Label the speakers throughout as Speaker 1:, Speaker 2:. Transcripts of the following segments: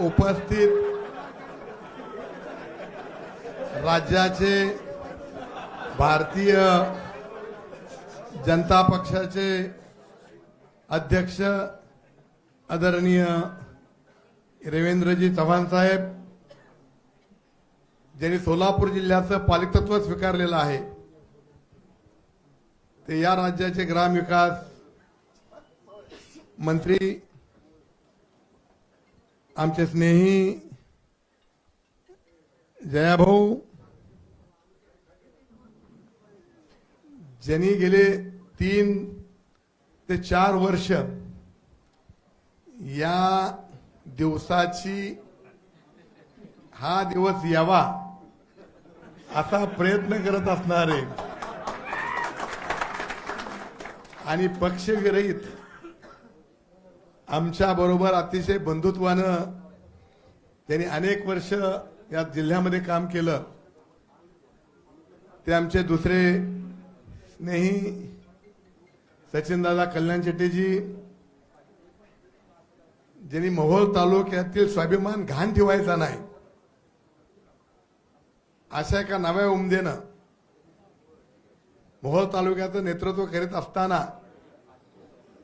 Speaker 1: उपस्थित राज्याचे भारतीय जनता पक्षाचे अध्यक्ष आदरणीय रवींद्रजी चव्हाण साहेब ज्यांनी सोलापूर जिल्ह्याचं पालिकत्व स्वीकारलेलं आहे ते या राज्याचे ग्रामविकास मंत्री आमचे स्नेही जयाभाऊ ज्यांनी गेले तीन ते चार वर्ष या दिवसाची हा दिवस यावा असा प्रयत्न करत असणारे आणि पक्षविरहित आमच्या बरोबर अतिशय बंधुत्वानं त्यांनी अनेक वर्ष या जिल्ह्यामध्ये काम केलं. ते आमचे दुसरे स्नेही सचिनदादा कल्याण शेट्टीजी ज्यांनी मोहोळ तालुक्यातील स्वाभिमान घाण ठेवायचा नाही अशा एका नव्या उमदेनं मोहोळ तालुक्याचं नेतृत्व करीत असताना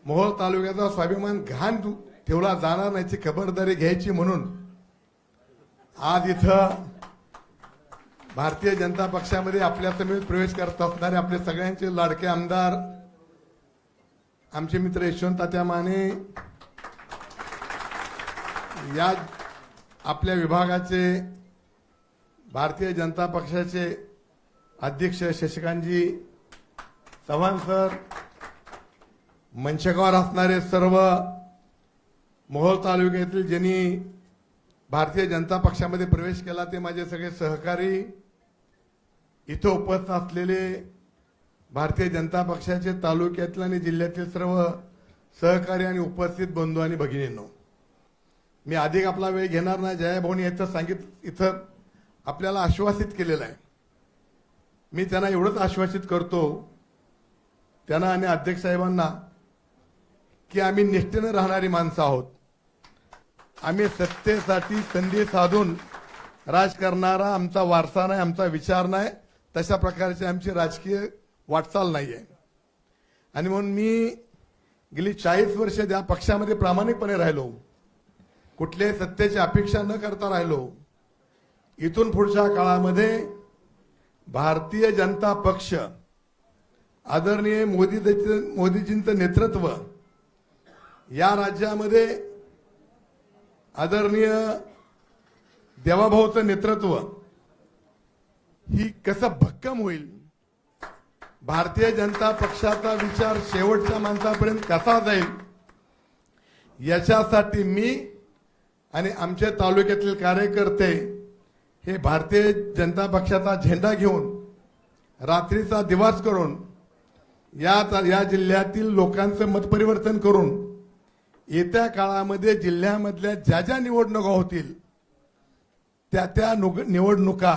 Speaker 1: मोहोळ तालुक्याचा स्वाभिमान घाण ठेवला जाणार नाहीची खबरदारी घ्यायची म्हणून. आज इथं भारतीय जनता पक्षामध्ये आपल्या समेत प्रवेश करत असणारे आपले सगळ्यांचे लाडके आमदार आमचे मित्र यशवंत तात्या माने या आपल्या विभागाचे भारतीय जनता पक्षाचे अध्यक्ष शशिकांतजी चव्हाण सर मंचकावर असणारे सर्व मोहोळ तालुक्यातील ज्यांनी भारतीय जनता पक्षामध्ये प्रवेश केला ते माझे सगळे सहकारी इथं उपस्थित असलेले भारतीय जनता पक्षाचे तालुक्यातील आणि जिल्ह्यातील सर्व सहकारी आणि उपस्थित बंधू आणि भगिनींनो मी अधिक आपला वेळ घेणार नाही. जयाभाऊनी याचं सांगित इथं आपल्याला आश्वासित केलेलं आहे. मी त्यांना एवढंच आश्वासित करतो. त्यांना आणि अध्यक्ष साहेबांना की आम्ही निष्ठेनं राहणारी माणसं आहोत. आम्ही सत्तेसाठी संधी साधून राज करणारा आमचा वारसा नाही आमचा विचार नाही तशा प्रकारची आमची राजकीय वाटचाल नाही आहे आणि म्हणून मी गेली चाळीस वर्ष त्या पक्षामध्ये प्रामाणिकपणे राहिलो कुठल्याही सत्तेची अपेक्षा न करता राहिलो इथून पुढच्या काळामध्ये भारतीय जनता पक्ष आदरणीय मोदी मोदीजींचं नेतृत्व या राज्यामध्ये आदरणीय देवाभाऊचं नेतृत्व ही कसं भक्कम होईल? भारतीय जनता पक्षाचा विचार शेवटच्या माणसापर्यंत कसा जाईल? याच्यासाठी मी आणि आमच्या तालुक्यातील कार्यकर्ते हे भारतीय जनता पक्षाचा झेंडा घेऊन रात्रीचा दिवास करून या या जिल्ह्यातील लोकांचं मतपरिवर्तन करून येत्या काळामध्ये जिल्ह्यामधल्या ज्या ज्या निवडणुका होतील त्या त्या नुग- निवडणुका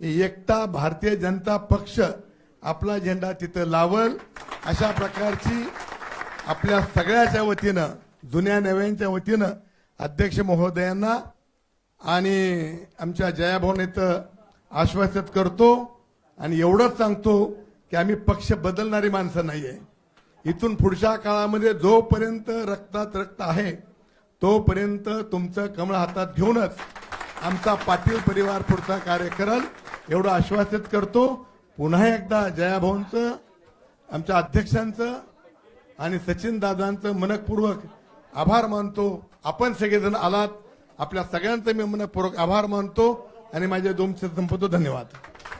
Speaker 1: एकटा भारतीय जनता पक्ष आपला झेंडा तिथं लावल अशा प्रकारची आपल्या सगळ्याच्या वतीनं जुन्या नव्यांच्या वतीनं अध्यक्ष महोदयांना आणि आमच्या जयाभाऊन इथं आश्वासित करतो आणि एवढंच सांगतो की आम्ही पक्ष बदलणारी माणसं नाही आहे इथून पुढच्या काळामध्ये जोपर्यंत रक्तात रक्त आहे तोपर्यंत तुमचं कमळ हातात घेऊनच आमचा पाटील परिवार पुढचा कार्य करल. एवढं आश्वासित करतो. पुन्हा एकदा जयाभाऊंचं आमच्या अध्यक्षांचं आणि सचिन दादांचं मनपूर्वक आभार मानतो. आपण सगळेजण आलात. आपल्या सगळ्यांचं मी मनपूर्वक आभार मानतो. आणि माझे दोन संपतो. धन्यवाद.